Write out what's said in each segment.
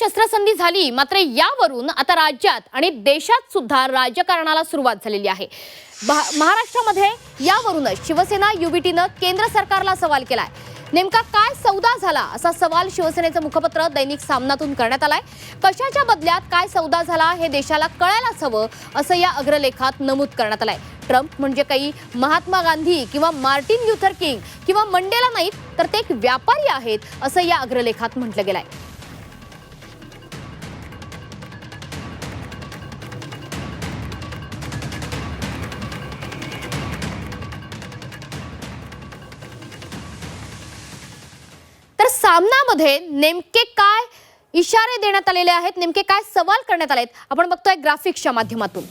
शस्त्रसंधी झाली मात्र यावरून आता राज्यात आणि देशात सुद्धा राजकारणाला सुरुवात झालेली आहे. भा- महाराष्ट्रामध्ये यावरूनच शिवसेना युबीटीनं केंद्र सरकारला सवाल केलाय. नेमका काय सौदा झाला असा सवाल शिवसेनेचं मुखपत्र दैनिक सामनातून करण्यात आलाय. कशाच्या बदल्यात काय सौदा झाला हे देशाला कळायलाच हवं असं या अग्रलेखात नमूद करण्यात आलंय. ट्रम्प म्हणजे काही महात्मा गांधी किंवा मार्टिन ल्युथर किंग किंवा मंडेला नाहीत तर ते एक व्यापारी आहेत असं या अग्रलेखात म्हटलं गेलंय. सामनामध्ये नेमके काय इशारे देण्यात आलेले आहेत नेमके काय सवाल करण्यात आले आहेत आपण बघतोय ग्राफिक्सच्या माध्यमातून.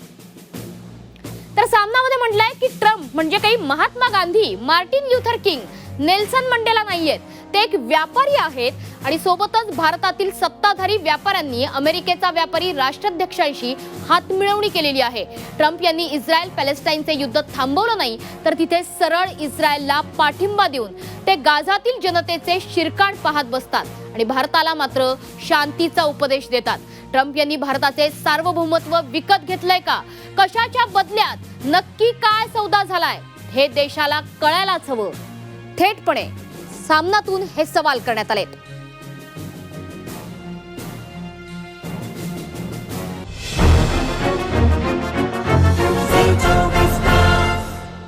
तर सामनामध्ये म्हटलंय की ट्रम्प म्हणजे काही Mahatma Gandhi Martin Luther King Nelson Mandela नाहीयेत. ते एक व्यापारी आहेत आणि सोबतच भारतातील सत्ताधारी व्यापाऱ्यांनी अमेरिकेचा व्यापारी राष्ट्राध्यक्षांशी हातमिळवणी केलेली आहे. ट्रम्प यांनी इस्रायल पॅलेस्टाईनचे युद्ध थांबवलं नाही तर तिथे सरळ इस्रायलला पाठिंबा देऊन ते गाझातील जनतेचे शिरकाण पाहत बसतात आणि भारताला मात्र शांतीचा उपदेश देतात. ट्रम्प यांनी भारताचे सार्वभौमत्व विकत घेतलंय का? कशाच्या बदल्यात? नक्की काय सौदा झालाय? हे देशाला कळायलाच हवं. थेटपणे सामनातून हे सवाल करण्यात आलेत.